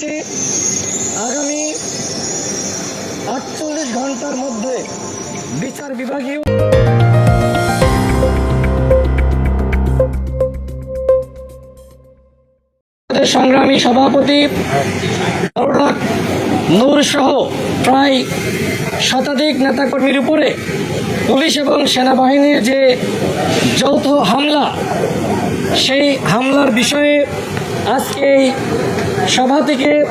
করেছি আগামী আটচল্লিশ ঘণ্টার মধ্যে বিচার বিভাগীয় সংগ্রামী সভাপতি নূর সহ প্রায় শতাধিক নেতাকর্মীর উপরে পুলিশ এবং সেনাবাহিনীর যে যৌথ হামলা সেই হামলার বিষয়ে আজকে এই সভা থেকে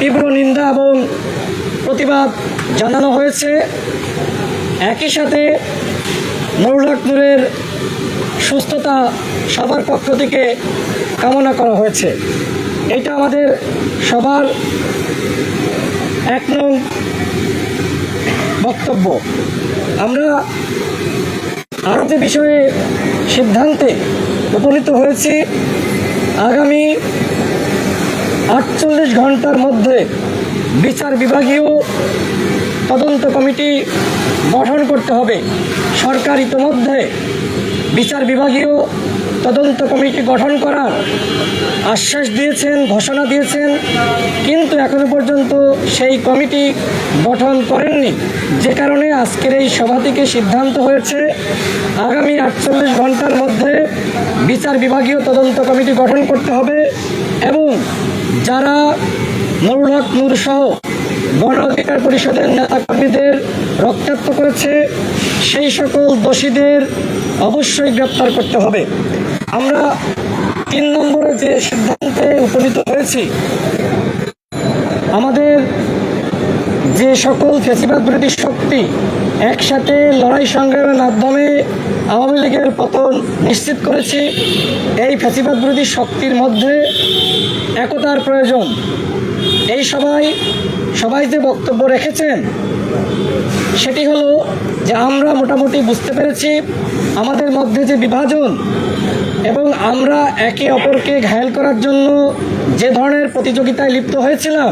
তীব্র নিন্দা এবং প্রতিবাদ জানানো হয়েছে। একই সাথে নূরের সুস্থতা সবার পক্ষ থেকে কামনা করা হয়েছে। এটা আমাদের সবার এক নং বক্তব্য। আমরা আরও যে বিষয়ে সিদ্ধান্তে উপনীত হয়েছি আগামী আটচল্লিশ ঘণ্টার মধ্যে বিচার বিভাগীয় তদন্ত কমিটি গঠন করতে হবে। সরকার ইতোমধ্যে বিচার বিভাগীয় তদন্ত কমিটি গঠন করার আশ্বাস দিয়েছেন, ঘোষণা দিয়েছেন, কিন্তু এখনও পর্যন্ত সেই কমিটি গঠন করেননি। যে কারণে আজকের এই সভা থেকে সিদ্ধান্ত হয়েছে আগামী আটচল্লিশ ঘণ্টার মধ্যে বিচার বিভাগীয় তদন্ত কমিটি গঠন করতে হবে এবং যারা নুরুল হক নূর সহ গণ অধিকার পরিষদের নেতাকর্মীদের রক্তাক্ত করেছে। সেই সকল দোষীদের অবশ্যই গ্রেপ্তার করতে হবে। আমরা তিন নম্বরে যে সিদ্ধান্তে উপনীত হয়েছি, আমাদের যে সকল ফেসিবাদ বিরোধী শক্তি একসাথে লড়াই সংগ্রামের মাধ্যমে আওয়ামী লীগের পতন নিশ্চিত করেছি, এই ফেসিবাদ বিরোধী শক্তির মধ্যে একতার প্রয়োজন। এই সবাই সবাই যে বক্তব্য রেখেছেন, সেটি হলো যে আমরা মোটামুটি বুঝতে পেরেছি আমাদের মধ্যে যে বিভাজন এবং আমরা একে অপরকে ঘায়েল করার জন্য যে ধরনের প্রতিযোগিতায় লিপ্ত হয়েছিলাম,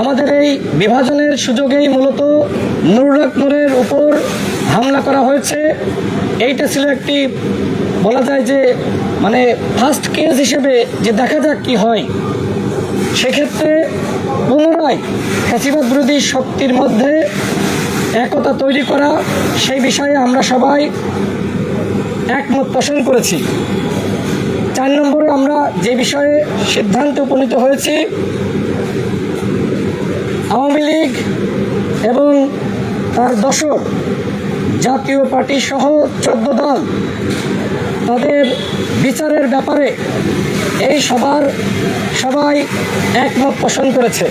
আমাদের এই বিভাজনের সুযোগেই মূলত নুরুল উপর হামলা করা হয়েছে। এইটা ছিল একটি বলা যায় যে মানে ফার্স্ট কেস হিসেবে যে দেখা যাক কি হয়। সেক্ষেত্রে পুনরায় ফ্যাসিবাদ বিরোধী শক্তির মধ্যে একতা তৈরি করা, সেই বিষয়ে আমরা সবাই একমত পোষণ করেছি। চার নম্বরে আমরা যে বিষয়ে সিদ্ধান্তে উপনীত হয়েছি, আওয়ামী লীগ এবং তার দশক জাতীয় পার্টি সহ চোদ্দ দল তাদের বিচারের ব্যাপারে এই সবার সবাই একমত পোষণ করেছে।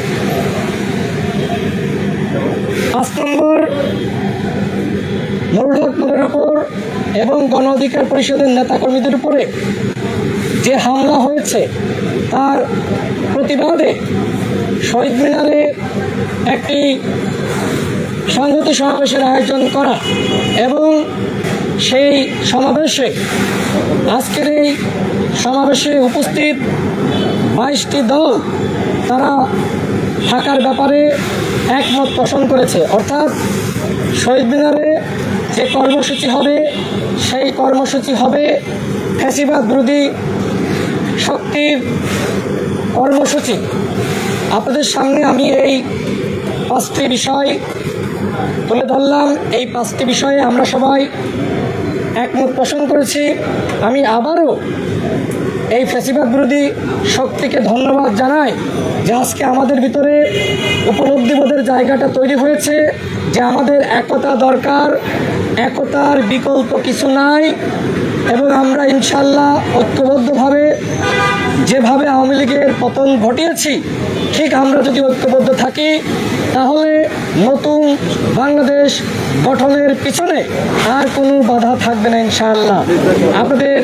পাঁচ নম্বর নুরুল উপর এবং গণ অধিকার পরিষদের নেতাকর্মীদের উপরে যে হামলা হয়েছে, তার প্রতিবাদে শহীদ মিনারে একটি সংহতি সমাবেশের আয়োজন করা এবং সেই সমাবেশে আজকের এই সমাবেশে উপস্থিত বাইশটি দল তারা থাকার ব্যাপারে একমত পোষণ করেছে। অর্থাৎ শহীদ মিনারে যে কর্মসূচি হবে, সেই কর্মসূচি হবে ফ্যাসিবাদ বিরোধী শক্তির কর্মসূচি। আপনাদের সামনে আমি এই পাঁচটি বিষয় তুলে ধরলাম এই পাঁচটি বিষয়ে আমরা সবাই একমত পোষণ করেছি। আমি আবারও এই ফেসিবাদ বিরোধী শক্তিকে ধন্যবাদ জানাই যে আজকে আমাদের ভিতরে উপলব্ধিবোধের জায়গাটা তৈরি হয়েছে, যে আমাদের একতা দরকার, একতার বিকল্প কিছু নাই এবং আমরা ইনশাল্লাহ ঐক্যবদ্ধভাবে যেভাবে আওয়ামী লীগের পতন ঘটিয়েছি, ঠিক আমরা যদি ঐক্যবদ্ধ থাকি তাহলে নতুন বাংলাদেশ গঠনের পিছনে আর কোনো বাধা থাকবে না ইনশাআল্লাহ। আপনাদের